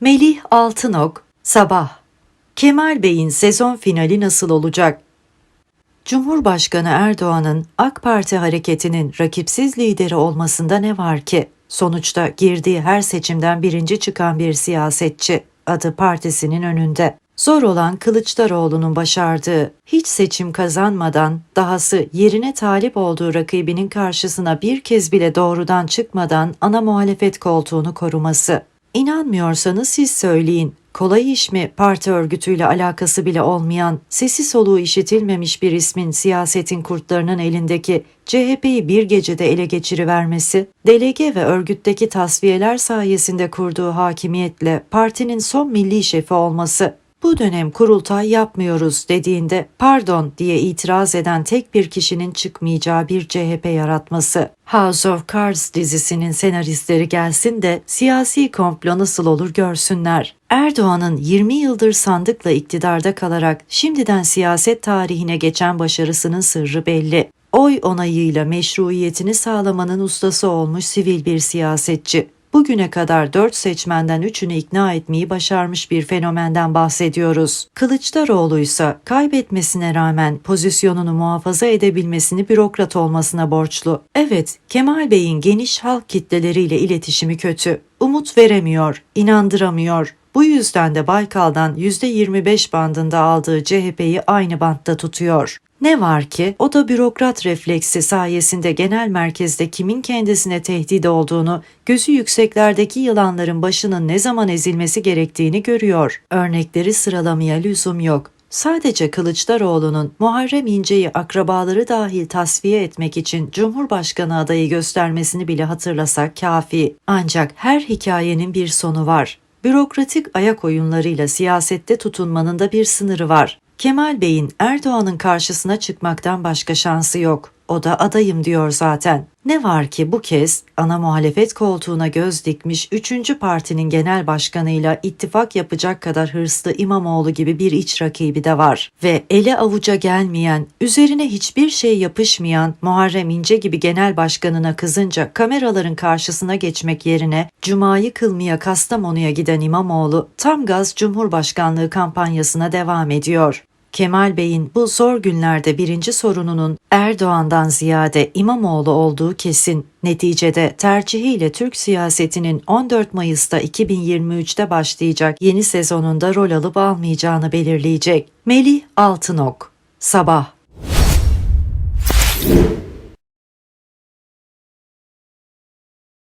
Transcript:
Melih Altınok, Sabah. Kemal Bey'in sezon finali nasıl olacak? Cumhurbaşkanı Erdoğan'ın AK Parti hareketinin rakipsiz lideri olmasında ne var ki? Sonuçta girdiği her seçimden birinci çıkan bir siyasetçi, adı partisinin önünde. Zor olan Kılıçdaroğlu'nun başardığı, hiç seçim kazanmadan, dahası yerine talip olduğu rakibinin karşısına bir kez bile doğrudan çıkmadan ana muhalefet koltuğunu koruması. İnanmıyorsanız siz söyleyin. Kolay iş mi parti örgütüyle alakası bile olmayan, sesi soluğu işitilmemiş bir ismin siyasetin kurtlarının elindeki CHP'yi bir gecede ele geçirivermesi, delege ve örgütteki tasfiyeler sayesinde kurduğu hakimiyetle partinin son milli şefi olması, bu dönem kurultay yapmıyoruz dediğinde pardon diye itiraz eden tek bir kişinin çıkmayacağı bir CHP yaratması. House of Cards dizisinin senaristleri gelsin de siyasi komplo nasıl olur görsünler. Erdoğan'ın 20 yıldır sandıkla iktidarda kalarak şimdiden siyaset tarihine geçen başarısının sırrı belli. Oy onayıyla meşruiyetini sağlamanın ustası olmuş sivil bir siyasetçi bugüne kadar 4 seçmenden 3'ünü ikna etmeyi başarmış bir fenomenden bahsediyoruz. Kılıçdaroğlu ise kaybetmesine rağmen pozisyonunu muhafaza edebilmesini bürokrat olmasına borçlu. Evet, Kemal Bey'in geniş halk kitleleriyle iletişimi kötü. Umut veremiyor, inandıramıyor. Bu yüzden de Baykal'dan %25 bandında aldığı CHP'yi aynı bantta tutuyor. Ne var ki o da bürokrat refleksi sayesinde genel merkezde kimin kendisine tehdit olduğunu, gözü yükseklerdeki yılanların başının ne zaman ezilmesi gerektiğini görüyor. Örnekleri sıralamaya lüzum yok. Sadece Kılıçdaroğlu'nun Muharrem İnce'yi akrabaları dahil tasfiye etmek için Cumhurbaşkanı adayı göstermesini bile hatırlasak kafi. Ancak her hikayenin bir sonu var. Bürokratik ayak oyunlarıyla siyasette tutunmanın da bir sınırı var. Kemal Bey'in Erdoğan'ın karşısına çıkmaktan başka şansı yok. O da adayım diyor zaten. Ne var ki bu kez ana muhalefet koltuğuna göz dikmiş 3. partinin genel başkanıyla ittifak yapacak kadar hırslı İmamoğlu gibi bir iç rakibi de var. Ve ele avuca gelmeyen, üzerine hiçbir şey yapışmayan Muharrem İnce gibi genel başkanına kızınca kameraların karşısına geçmek yerine Cuma'yı kılmaya Kastamonu'ya giden İmamoğlu tam gaz Cumhurbaşkanlığı kampanyasına devam ediyor. Kemal Bey'in bu zor günlerde birinci sorununun Erdoğan'dan ziyade İmamoğlu olduğu kesin. Neticede tercihiyle Türk siyasetinin 14 Mayıs'ta 2023'te başlayacak yeni sezonunda rol alıp almayacağını belirleyecek. Melih Altınok Sabah